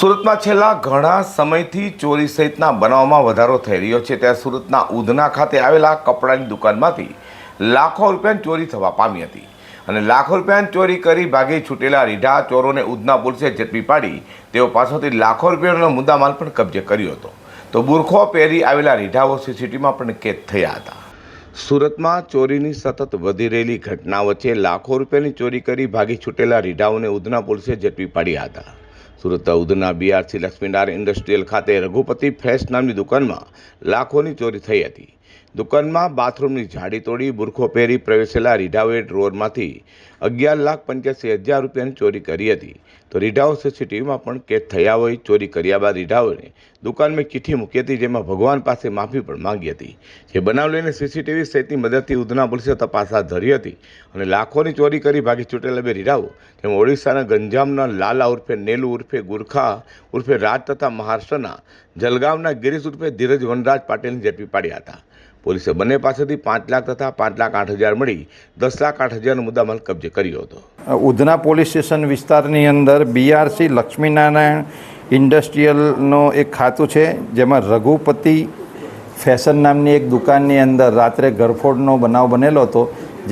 સુરતમાં છેલ્લા ઘણા સમયથી ચોરી સહિતના બનાવમાં વધારો થઈ રહ્યો છે. ત્યાં સુરતના ઉધના ખાતે આવેલા કપડાની દુકાનમાંથી લાખો રૂપિયાની ચોરી થવા પામી હતી અને લાખો રૂપિયાની ચોરી કરી ભાગી છૂટેલા રીઢા ચોરોને ઉધના પોલીસે ઝડપી પાડી. તેઓ પાસેથી લાખો રૂપિયાનો મુદ્દામાલ પણ કબજે કર્યો હતો. તો બુરખો પહેરી આવેલા રીઢાઓ સીસીટીવીમાં પણ કેદ થયા હતા. સુરતમાં ચોરીની સતત વધી રહેલી ઘટના વચ્ચે લાખો રૂપિયાની ચોરી કરી ભાગી છૂટેલા રીઢાઓને ઉધના પોલીસે ઝડપી પાડ્યા હતા. સુરત ઉધના બીઆરસી લક્ષ્મીનારાયણ ઇન્ડસ્ટ્રીયલ ખાતે રઘુપતિ ફ્રેશ નામની દુકાનમાં લાખોની ચોરી થઈ હતી. દુકાનમાં બાથરૂમની જાડી તોડી બુરખો પહેરી પ્રવેશેલા રીઢાઓએ રોડમાંથી અગિયાર લાખ પંચ્યાસી હજાર રૂપિયાની ચોરી કરી હતી. તો રીઢાઓ સીસીટીવીમાં પણ કેદ થયા હોય, ચોરી કર્યા બાદ રીઢાઓને દુકાનમાં ચિઠ્ઠી મૂકી હતી, જેમાં ભગવાન પાસે માફી પણ માંગી હતી. જે બનાવ લઈને સીસીટીવી સહિતની મદદથી ઉધના પોલીસે તપાસ હાથ ધરી હતી અને લાખોની ચોરી કરી ભાગી છૂટેલા બે રીઢાઓ. તેમાં ઓડિશાના ગંજામના લાલા ઉર્ફે નેલુ ઉર્ફે ગુરખા, ઉર્ફે રાજ તથા મહારાષ્ટ્રના જલગાવના ગિરીશ ઉર્ફે ધીરજ વનરાજ પાટીલને ઝડપી પાડ્યા હતા. પોલીસે બંને પાસેથી પાંચ લાખ તથા પાંચ લાખ આઠ હજાર મળી દસ લાખ આઠ હજારનો મુદ્દામાલ કબજે કર્યો હતો. ઉધના પોલીસ સ્ટેશન વિસ્તારની અંદર બીઆરસી લક્ષ્મીનારાયણ ઇન્ડસ્ટ્રીયલનો એક ખાતું છે, જેમાં રઘુપતિ ફેશન નામની એક દુકાનની અંદર રાત્રે ગરફોડનો બનાવ બનેલો હતો,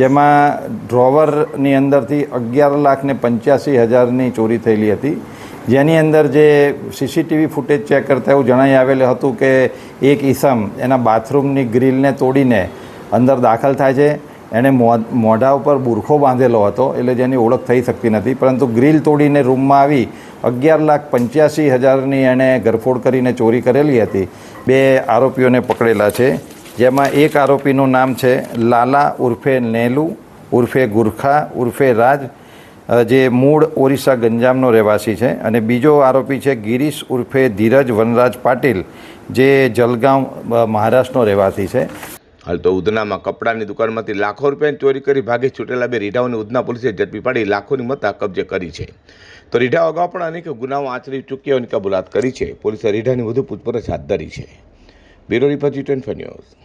જેમાં ડ્રોવરની અંદરથી અગિયાર લાખ ને પંચ્યાસી હજારની ચોરી થયેલી હતી. જેની અંદર જે સીસીટીવી ફૂટેજ ચેક કરતા એવું જણાઈ આવેલું હતું કે એક ઈસમ એના બાથરૂમની ગ્રીલને તોડીને અંદર દાખલ થાય છે. એણે મોઢા ઉપર બુરખો બાંધેલો હતો, એટલે જેની ઓળખ થઈ શકતી નથી. પરંતુ ગ્રીલ તોડીને રૂમમાં આવી અગિયાર લાખ પંચ્યાસી હજારની એણે ગરફોડ કરીને ચોરી કરેલી હતી. બે આરોપીઓને પકડેલા છે. જેમાં એક આરોપીનું નામ છે લાલા ઉર્ફે નેલુ, ઉર્ફે ગુરખા, ઉર્ફે રાજ જે મૂળ ઓરિસ્સા ગંજામનો રહેવાસી છે. અને બીજો આરોપી છે ગિરીશ ઉર્ફે ધીરજ વનરાજ પાટીલ, જે જલગાંવ મહારાષ્ટ્રનો રહેવાસી છે. હાલ તો ઉધનામાં કપડાની દુકાનમાંથી લાખો રૂપિયાની ચોરી કરી ભાગી છૂટેલા બે રીઢાઓને ઉધના પોલીસે ઝડપી પાડી લાખોની મત્તા કબજે કરી છે. તો રીઢા અગાઉ પણ અનેક ગુનાઓ આચરી ચૂક્યાઓની કબૂલાત કરી છે. પોલીસે રીઢાની વધુ પૂછપરછ હાથ ધરી છે. Bureau report news.